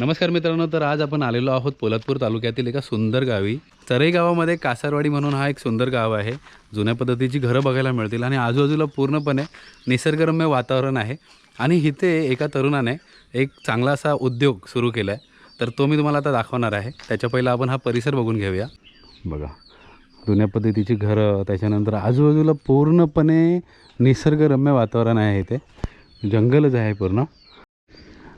नमस्कार मित्रांनो तर आज आपण आलेलो आहोत पोलादपूर तालुक्यातील एका सुंदर गावी. तरई गावामध्ये कासारवाडी म्हणून हा एक सुंदर गाव आहे. जुन्या पद्धतीची घरं बघायला मिळतील आणि आजूबाजूला पूर्णपणे निसर्गरम्य वातावरण आहे. आणि इथे एका तरुणाने एक चांगला असा उद्योग सुरू केला आहे तर तो मी तुम्हाला आता दाखवणार आहे. त्याच्या पहिला आपण हा परिसर बघून घेऊया. बघा जुन्या पद्धतीची घरं त्याच्यानंतर आजूबाजूला पूर्णपणे निसर्गरम्य वातावरण आहे इथे. जंगलच आहे पूर्ण.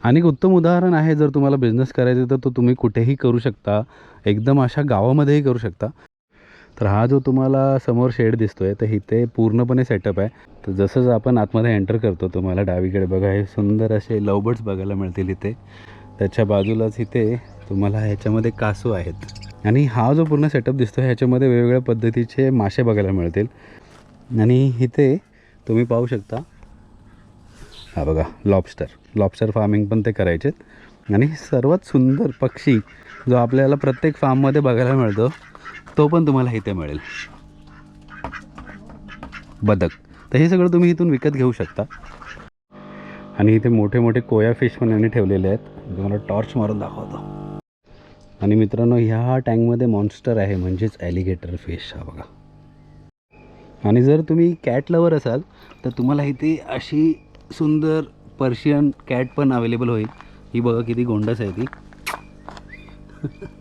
आणि एक उत्तम उदाहरण आहे जर तुम्हाला बिझनेस करायचं तर तो तुम्ही कुठेही करू शकता. एकदम अशा गावामध्येही करू शकता. तर हा जो तुम्हाला समोर शेड दिसतो आहे तर इथे पूर्णपणे सेटअप आहे. तर जसंच आपण आतमध्ये एंटर करतो तुम्हाला डावीकडे बघा हे सुंदर असे लवबर्ड्स बघायला मिळतील इथे. त्याच्या बाजूलाच इथे तुम्हाला ह्याच्यामध्ये कासू आहेत. आणि हा जो पूर्ण सेटअप दिसतो आहे ह्याच्यामध्ये वेगवेगळ्या पद्धतीचे मासे बघायला मिळतील. आणि इथे तुम्ही पाहू शकता हा बघा लॉबस्टर लॉबस्टर फार्मिंग पण ते करायचेत आणि सर्वात सुंदर पक्षी जो आपल्याला प्रत्येक फार्ममध्ये बघायला मिळतो तो पण तुम्हाला इथे मिळेल. बदक. तर हे सगळं तुम्ही इथून विकत घेऊ शकता. आणि इथे मोठे मोठे कोया फिश पण यांनी ठेवलेले आहेत. तुम्हाला टॉर्च मारून दाखवतो. आणि मित्रांनो ह्या टँकमध्ये मॉन्स्टर आहे म्हणजेच ॲलिगेटर फिश हा बघा. आणि जर तुम्ही कॅट लवर असाल तर तुम्हाला इथे अशी सुंदर पर्शियन कॅट पण अवेलेबल होईल. ही बघा किती गोंडस आहे ती.